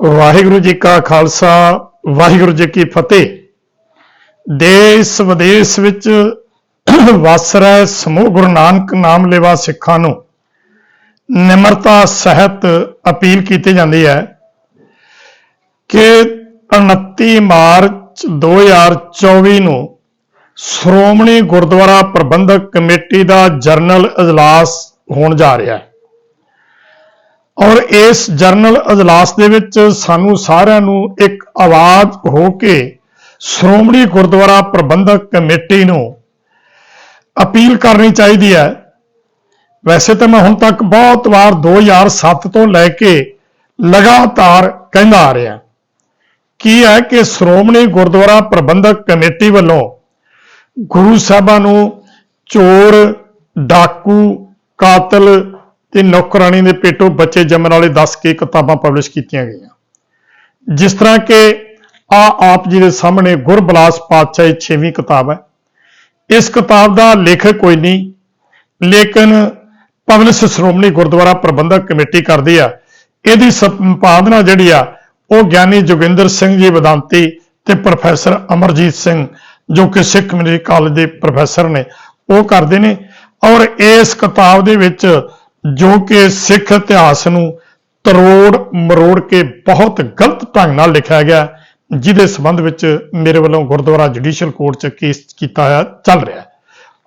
ਵਾਹਿਗੁਰੂ ਜੀ ਕਾ ਖਾਲਸਾ, ਵਾਹਿਗੁਰੂ ਜੀ ਕੀ ਫਤਿਹ। ਦੇਸ਼ ਵਿਦੇਸ਼ ਵਿੱਚ ਵਸ ਰਹੇ ਸਮੂਹ ਗੁਰੂ ਨਾਨਕ ਨਾਮ ਲੇਵਾ ਸਿੱਖਾਂ ਨੂੰ ਨਿਮਰਤਾ, ਸਹਿਤ ਅਪੀਲ ਕੀਤੀ ਜਾਂਦੀ ਹੈ ਕਿ 29 ਮਾਰਚ 2024 ਨੂੰ ਸ਼੍ਰੋਮਣੀ ਗੁਰਦੁਆਰਾ ਪ੍ਰਬੰਧਕ ਕਮੇਟੀ ਦਾ ਜਰਨਲ ਇਜਲਾਸ ਹੋਣ ਜਾ ਰਿਹਾ ਹੈ। ਔਰ ਇਸ ਜਰਨਲ ਅਜਲਾਸ ਦੇ ਵਿੱਚ ਸਾਨੂੰ ਸਾਰਿਆਂ ਨੂੰ ਇੱਕ ਆਵਾਜ਼ ਹੋ ਕੇ ਸ਼੍ਰੋਮਣੀ ਗੁਰਦੁਆਰਾ ਪ੍ਰਬੰਧਕ ਕਮੇਟੀ ਨੂੰ ਅਪੀਲ ਕਰਨੀ ਚਾਹੀਦੀ ਹੈ। ਵੈਸੇ ਤਾਂ ਮੈਂ ਹੁਣ ਤੱਕ ਬਹੁਤ ਵਾਰ 2007 ਤੋਂ ਲੈ ਕੇ ਲਗਾਤਾਰ ਕਹਿੰਦਾ ਆ ਰਿਹਾ। ਕੀ ਹੈ ਕਿ ਸ਼੍ਰੋਮਣੀ ਗੁਰਦੁਆਰਾ ਪ੍ਰਬੰਧਕ ਕਮੇਟੀ ਵੱਲੋਂ ਗੁਰੂ ਸਾਹਿਬਾਂ ਨੂੰ ਚੋਰ, ਡਾਕੂ, ਕਾਤਲ ਤੇ ਨੌਕਰਾਣੀ ਦੇ ਪੇਟੋਂ ਬੱਚੇ ਜੰਮਣ ਵਾਲੇ ਦੱਸ ਕੇ ਕਿਤਾਬਾਂ ਪਬਲਿਸ਼ ਕੀਤੀਆਂ ਗਈਆਂ। ਜਿਸ ਤਰ੍ਹਾਂ ਕਿ ਆ ਆਪ ਜੀ ਦੇ ਸਾਹਮਣੇ ਗੁਰਬਲਾਸ ਪਾਤਸ਼ਾਹੀ 6ਵੀਂ ਕਿਤਾਬ ਹੈ। ਇਸ ਕਿਤਾਬ ਦਾ ਲੇਖਕ ਕੋਈ ਨਹੀਂ, ਲੇਕਿਨ ਪਬਲਿਸ਼ ਸ਼੍ਰੋਮਣੀ ਗੁਰਦੁਆਰਾ ਪ੍ਰਬੰਧਕ ਕਮੇਟੀ ਕਰਦੀ ਆ। ਇਹਦੀ ਸੰਪਾਦਨਾ ਜਿਹੜੀ ਆ, ਉਹ ਗਿਆਨੀ ਜੋਗਿੰਦਰ ਸਿੰਘ ਜੀ ਵਿਦਾਂਤੀ ਤੇ ਪ੍ਰੋਫੈਸਰ ਅਮਰਜੀਤ ਸਿੰਘ, ਜੋ ਕਿ ਸਿੱਖ ਕਮਿਊਨਿਟੀ ਕਾਲਜ ਦੇ ਪ੍ਰੋਫੈਸਰ ਨੇ, ਉਹ ਕਰਦੇ ਨੇ। ਔਰ ਇਸ ਕਿਤਾਬ ਦੇ ਵਿੱਚ ਜੋ ਕਿ ਸਿੱਖ ਇਤਿਹਾਸ ਨੂੰ ਤਰੋੜ ਮਰੋੜ ਕੇ ਬਹੁਤ ਗਲਤ ਢੰਗ ਨਾਲ ਲਿਖਿਆ ਗਿਆ, ਜਿਹਦੇ ਸੰਬੰਧ ਵਿੱਚ ਮੇਰੇ ਵੱਲੋਂ ਗੁਰਦੁਆਰਾ ਜੁਡੀਸ਼ੀਅਲ ਕੋਰਟ 'ਚ ਕੇਸ ਕੀਤਾ ਹੋਇਆ ਚੱਲ ਰਿਹਾ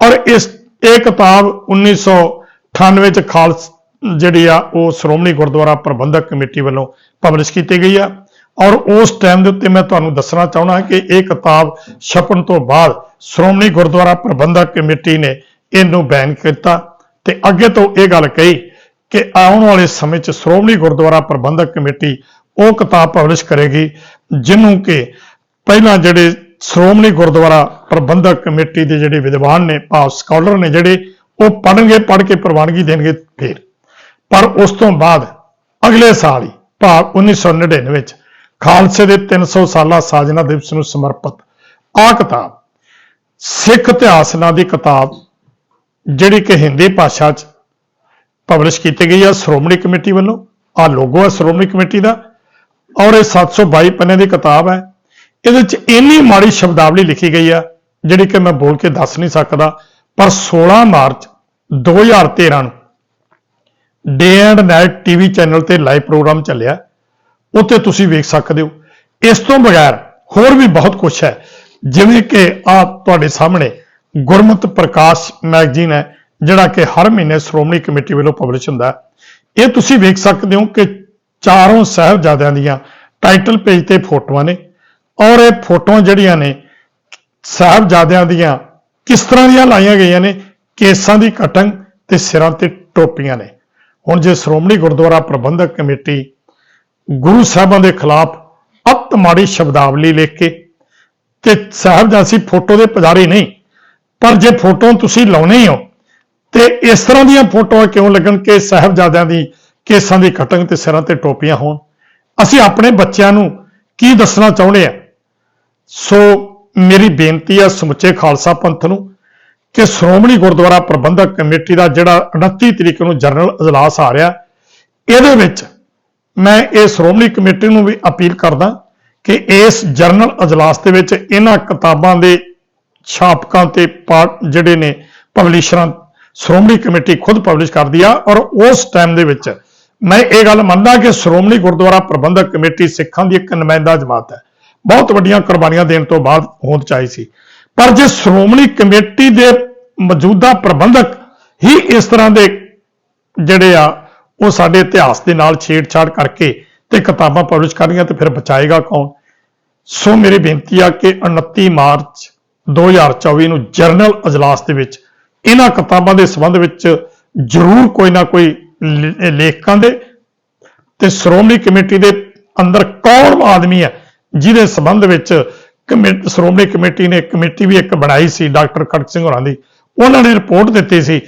ਔਰ ਇਸ, ਇਹ ਕਿਤਾਬ 1998 ਚ ਖਾਲਸ ਜਿਹੜੀ ਆ, ਉਹ ਸ਼੍ਰੋਮਣੀ ਗੁਰਦੁਆਰਾ ਪ੍ਰਬੰਧਕ ਕਮੇਟੀ ਵੱਲੋਂ ਪਬਲਿਸ਼ ਕੀਤੀ ਗਈ ਆ। ਔਰ ਉਸ ਟਾਈਮ ਦੇ ਉੱਤੇ ਮੈਂ ਤੁਹਾਨੂੰ ਦੱਸਣਾ ਚਾਹੁੰਦਾ ਕਿ ਇਹ ਕਿਤਾਬ ਛਪਣ ਤੋਂ ਬਾਅਦ ਸ਼੍ਰੋਮਣੀ ਗੁਰਦੁਆਰਾ ਪ੍ਰਬੰਧਕ ਕਮੇਟੀ ਨੇ ਇਹਨੂੰ ਬੈਨ ਕੀਤਾ। ਤੇ ਅੱਗੇ ਤੋਂ ਇਹ ਗੱਲ ਕਹੀ ਕਿ ਆਉਣ ਵਾਲੇ ਸਮੇਂ 'ਚ ਸ਼੍ਰੋਮਣੀ ਗੁਰਦੁਆਰਾ ਪ੍ਰਬੰਧਕ ਕਮੇਟੀ ਉਹ ਕਿਤਾਬ ਪਬਲਿਸ਼ ਕਰੇਗੀ ਜਿਹਨੂੰ ਕਿ ਪਹਿਲਾਂ ਜਿਹੜੇ ਸ਼੍ਰੋਮਣੀ ਗੁਰਦੁਆਰਾ ਪ੍ਰਬੰਧਕ ਕਮੇਟੀ ਦੇ ਜਿਹੜੇ ਵਿਦਵਾਨ ਨੇ, ਭਾਵ ਸਕਾਲਰ ਨੇ ਜਿਹੜੇ, ਉਹ ਪੜ੍ਹਨਗੇ, ਪੜ੍ਹ ਕੇ ਪ੍ਰਵਾਨਗੀ ਦੇਣਗੇ ਫਿਰ। ਪਰ ਉਸ ਤੋਂ ਬਾਅਦ ਅਗਲੇ ਸਾਲ ਹੀ, ਭਾਵ 1999 ਵਿੱਚ ਖਾਲਸੇ ਦੇ 300 ਸਾਲਾ ਸਾਜਨਾ ਦਿਵਸ ਨੂੰ ਸਮਰਪਿਤ ਆ ਕਿਤਾਬ ਸਿੱਖ ਇਤਿਹਾਸ ਨਾਂ ਦੀ ਕਿਤਾਬ ਜਿਹੜੀ ਕਿ ਹਿੰਦੀ ਭਾਸ਼ਾ 'ਚ ਪਬਲਿਸ਼ ਕੀਤੀ ਗਈ ਆ ਸ਼੍ਰੋਮਣੀ ਕਮੇਟੀ ਵੱਲੋਂ ਆ ਲੋਗੋ ਹੈ ਸ਼੍ਰੋਮਣੀ ਕਮੇਟੀ ਦਾ, ਔਰ ਇਹ 722 ਪੰਨੇ ਦੀ ਕਿਤਾਬ ਹੈ। ਇਹਦੇ 'ਚ ਇੰਨੀ ਮਾੜੀ ਸ਼ਬਦਾਵਲੀ ਲਿਖੀ ਗਈ ਆ, ਜਿਹੜੀ ਕਿ ਮੈਂ ਬੋਲ ਕੇ ਦੱਸ ਨਹੀਂ ਸਕਦਾ, ਪਰ 16 ਮਾਰਚ 2013 ਨੂੰ day and night TV channel ਤੇ ਲਾਈਵ ਪ੍ਰੋਗਰਾਮ ਚੱਲਿਆ। ਉੱਥੇ ਤੁਸੀਂ ਵੇਖ ਸਕਦੇ ਹੋ। ਇਸ ਤੋਂ ਬਗੈਰ ਹੋਰ ਵੀ ਬਹੁਤ ਕੁਝ ਹੈ। ਜਿਵੇਂ ਕਿ ਆ ਤੁਹਾਡੇ ਸਾਹਮਣੇ ਗੁਰਮਤ ਪ੍ਰਕਾਸ਼ ਮੈਗਜ਼ੀਨ ਹੈ, ਜਿਹੜਾ ਕਿ ਹਰ ਮਹੀਨੇ ਸ਼੍ਰੋਮਣੀ ਕਮੇਟੀ ਵੱਲੋਂ ਪਬਲਿਸ਼ ਹੁੰਦਾ ਹੈ। ਇਹ ਤੁਸੀਂ ਵੇਖ ਸਕਦੇ ਹੋ ਕਿ ਚਾਰੋਂ ਸਾਹਿਬਜ਼ਾਦਿਆਂ ਦੀਆਂ ਟਾਈਟਲ ਪੇਜ ਤੇ ਫੋਟੋਆਂ ਨੇ ਔਰ ਇਹ ਫੋਟੋਆਂ ਜਿਹੜੀਆਂ ਨੇ, ਸਾਹਿਬਜ਼ਾਦਿਆਂ ਦੀਆਂ ਕਿਸ ਤਰ੍ਹਾਂ ਦੀਆਂ ਲਾਈਆਂ ਗਈਆਂ ਨੇ, ਕੇਸਾਂ ਦੀ ਕਟੰਗ ਤੇ ਸਿਰਾਂ ਤੇ ਟੋਪੀਆਂ ਨੇ। ਹੁਣ ਜੇ ਸ਼੍ਰੋਮਣੀ ਗੁਰਦੁਆਰਾ ਪ੍ਰਬੰਧਕ ਕਮੇਟੀ ਗੁਰੂ ਸਾਹਿਬਾਂ ਦੇ ਖਿਲਾਫ ਅਤ ਮਾੜੀ ਸ਼ਬਦਾਵਲੀ ਲਿਖ ਕੇ ਤੇ ਸਾਹਿਬਜ਼ਾਦੀ ਫੋਟੋ ਦੇ ਪੁਜਾਰੀ ਨਹੀਂ ਪਰ ਜੇ ਫੋਟੋ ਤੁਸੀਂ ਲਾਉਣੇ ਹੋ ਤੇ ਇਸ ਤਰ੍ਹਾਂ ਦੀਆਂ ਫੋਟੋਆਂ ਕਿਉਂ ਲੱਗਣ ਕਿ ਸਾਹਿਬਜ਼ਾਦਿਆਂ ਦੀ ਕੇਸਾਂ ਦੀ ਕਟਿੰਗ ਤੇ ਸਿਰਾਂ ਤੇ ਟੋਪੀਆਂ ਹੋਣ? ਅਸੀਂ ਆਪਣੇ ਬੱਚਿਆਂ ਨੂੰ ਕੀ ਦੱਸਣਾ ਚਾਹੁੰਦੇ ਆ? ਸੋ ਮੇਰੀ ਬੇਨਤੀ ਆ ਸਮੁੱਚੇ ਖਾਲਸਾ ਪੰਥ ਨੂੰ ਕਿ ਸ਼੍ਰੋਮਣੀ ਗੁਰਦੁਆਰਾ ਪ੍ਰਬੰਧਕ ਕਮੇਟੀ ਦਾ ਜਿਹੜਾ 29 ਤਰੀਕ ਨੂੰ ਜਨਰਲ ਅਜਲਾਸ ਆ ਰਿਹਾ, ਇਹਦੇ ਵਿੱਚ ਮੈਂ ਇਹ ਸ਼੍ਰੋਮਣੀ ਕਮੇਟੀ ਨੂੰ ਵੀ ਅਪੀਲ ਕਰਦਾ ਕਿ ਇਸ ਜਰਨਲ ਅਜਲਾਸ ਦੇ ਵਿੱਚ ਇਹਨਾਂ ਕਿਤਾਬਾਂ ਦੇ ਛਾਪਕਾਂ ਤੇ ਪਾਠ ਜਿਹੜੇ ਨੇ ਪਬਲਿਸ਼ਰਾਂ ਸ਼੍ਰੋਮਣੀ ਕਮੇਟੀ ਖੁਦ ਪਬਲਿਸ਼ ਕਰਦੀ ਆ ਔਰ ਉਸ ਟਾਈਮ ਦੇ ਵਿੱਚ ਮੈਂ ਇਹ ਗੱਲ ਮੰਨਦਾ ਕਿ ਸ਼੍ਰੋਮਣੀ ਗੁਰਦੁਆਰਾ ਪ੍ਰਬੰਧਕ ਕਮੇਟੀ ਸਿੱਖਾਂ ਦੀ ਇੱਕ ਨੁਮਾਇੰਦਾ ਜਮਾਤ ਹੈ। ਬਹੁਤ ਵੱਡੀਆਂ ਕੁਰਬਾਨੀਆਂ ਦੇਣ ਤੋਂ ਬਾਅਦ ਹੋਂਦ ਚ ਆਈ ਸੀ। ਪਰ ਜੇ ਸ਼੍ਰੋਮਣੀ ਕਮੇਟੀ ਦੇ ਮੌਜੂਦਾ ਪ੍ਰਬੰਧਕ ਹੀ ਇਸ ਤਰ੍ਹਾਂ ਦੇ ਜਿਹੜੇ ਆ, ਉਹ ਸਾਡੇ ਇਤਿਹਾਸ ਦੇ ਨਾਲ ਛੇੜਛਾੜ ਕਰਕੇ ਤੇ ਕਿਤਾਬਾਂ ਪਬਲਿਸ਼ ਕਰਨੀਆਂ ਤੇ ਫਿਰ ਬਚਾਏਗਾ ਕੌਣ? ਸੋ ਮੇਰੀ ਬੇਨਤੀ ਆ ਕਿ 29 ਮਾਰਚ 2024 ਨੂੰ ਜਰਨਲ ਅਜਲਾਸ ਦੇ ਵਿੱਚ ਇਹਨਾਂ ਕਿਤਾਬਾਂ ਦੇ ਸੰਬੰਧ ਵਿੱਚ ਜ਼ਰੂਰ ਕੋਈ ਨਾ ਕੋਈ ਲੇਖਕਾਂ ਦੇ ਤੇ ਸ਼੍ਰੋਮਣੀ ਕਮੇਟੀ ਦੇ ਅੰਦਰ ਕੌਣ ਆਦਮੀ ਹੈ ਜਿਹਦੇ ਸੰਬੰਧ ਵਿੱਚ ਕਮੇਟੀ ਸ਼੍ਰੋਮਣੀ ਕਮੇਟੀ ਨੇ ਕਮੇਟੀ ਵੀ ਇੱਕ ਬਣਾਈ ਸੀ, ਡਾਕਟਰ ਖੜਕ ਸਿੰਘ ਹੋਰਾਂ ਦੀ। ਉਹਨਾਂ ਨੇ ਰਿਪੋਰਟ ਦਿੱਤੀ ਸੀ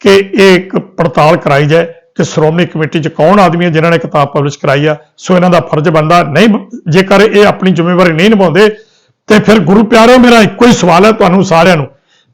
ਕਿ ਇਹ ਇੱਕ ਪੜਤਾਲ ਕਰਾਈ ਜਾਏ ਕਿ ਸ਼੍ਰੋਮਣੀ ਕਮੇਟੀ 'ਚ ਕੌਣ ਆਦਮੀ ਹੈ ਜਿਨ੍ਹਾਂ ਨੇ ਕਿਤਾਬ ਪਬਲਿਸ਼ ਕਰਾਈ ਆ, ਸੋ ਇਹਨਾਂ ਦਾ ਫਰਜ਼ ਬਣਦਾ ਨਹੀਂ ਜੇਕਰ ਇਹ ਆਪਣੀ ਜ਼ਿੰਮੇਵਾਰੀ ਨਹੀਂ ਨਿਭਾਉਂਦੇ ਤੇ ਫਿਰ ਗੁਰੂ ਪਿਆਰਿਓ ਮੇਰਾ ਇੱਕੋ ਹੀ ਸਵਾਲ ਹੈ ਤੁਹਾਨੂੰ ਸਾਰਿਆਂ ਨੂੰ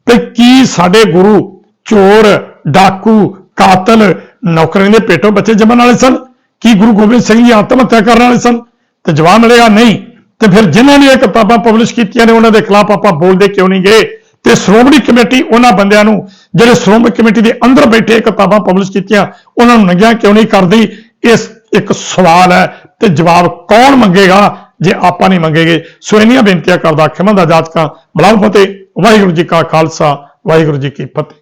ਤੇ ਕੀ ਸਾਡੇ ਗੁਰੂ ਚੋਰ, ਡਾਕੂ, ਕਾਤਲ ਨੌਕਰਾਂ ਦੇ ਪੇਟੋਂ ਬੱਚੇ ਜੰਮਣ ਵਾਲੇ ਸਨ? ਕੀ ਗੁਰੂ ਗੋਬਿੰਦ ਸਿੰਘ ਜੀ ਆਤਮ ਹੱਤਿਆ ਕਰਨ ਵਾਲੇ ਸਨ? ਤੇ ਜਵਾਬ ਮਿਲੇਗਾ ਨਹੀਂ। ਤੇ ਫਿਰ ਜਿਨ੍ਹਾਂ ਨੇ ਇਹ ਕਿਤਾਬਾਂ ਪਬਲਿਸ਼ ਕੀਤੀਆਂ ਨੇ, ਉਹਨਾਂ ਦੇ ਖਿਲਾਫ ਆਪਾਂ ਬੋਲਦੇ ਕਿਉਂ ਨਹੀਂ ਗਏ? ਤੇ ਸ਼੍ਰੋਮਣੀ ਕਮੇਟੀ ਉਹਨਾਂ ਬੰਦਿਆਂ ਨੂੰ, ਜਿਹੜੇ ਸ਼੍ਰੋਮਣੀ ਕਮੇਟੀ ਦੇ ਅੰਦਰ ਬੈਠੇ ਇਹ ਕਿਤਾਬਾਂ ਪਬਲਿਸ਼ ਕੀਤੀਆਂ, ਉਹਨਾਂ ਨੂੰ ਨੰਗਿਆ ਕਿਉਂ ਨਹੀਂ ਕਰਦੀ? ਇਸ ਇੱਕ ਸਵਾਲ ਹੈ ਤੇ ਜਵਾਬ ਕੌਣ ਮੰਗੇਗਾ? ਜੇ ਆਪਾਂ ਨਹੀਂ ਮੰਗੇਗੇ, ਸੋ ਇੰਨੀਆਂ ਬੇਨਤੀਆਂ ਕਰਦਾ, ਖਿਮਾ ਦਾ ਜਾਤਕਾਂ ਬਲਾਉ ਫਤਿਹ, ਵਾਹਿਗੁਰੂ ਜੀ ਕਾ ਖਾਲਸਾ, ਵਾਹਿਗੁਰੂ ਜੀ ਕੀ ਫਤਿਹ।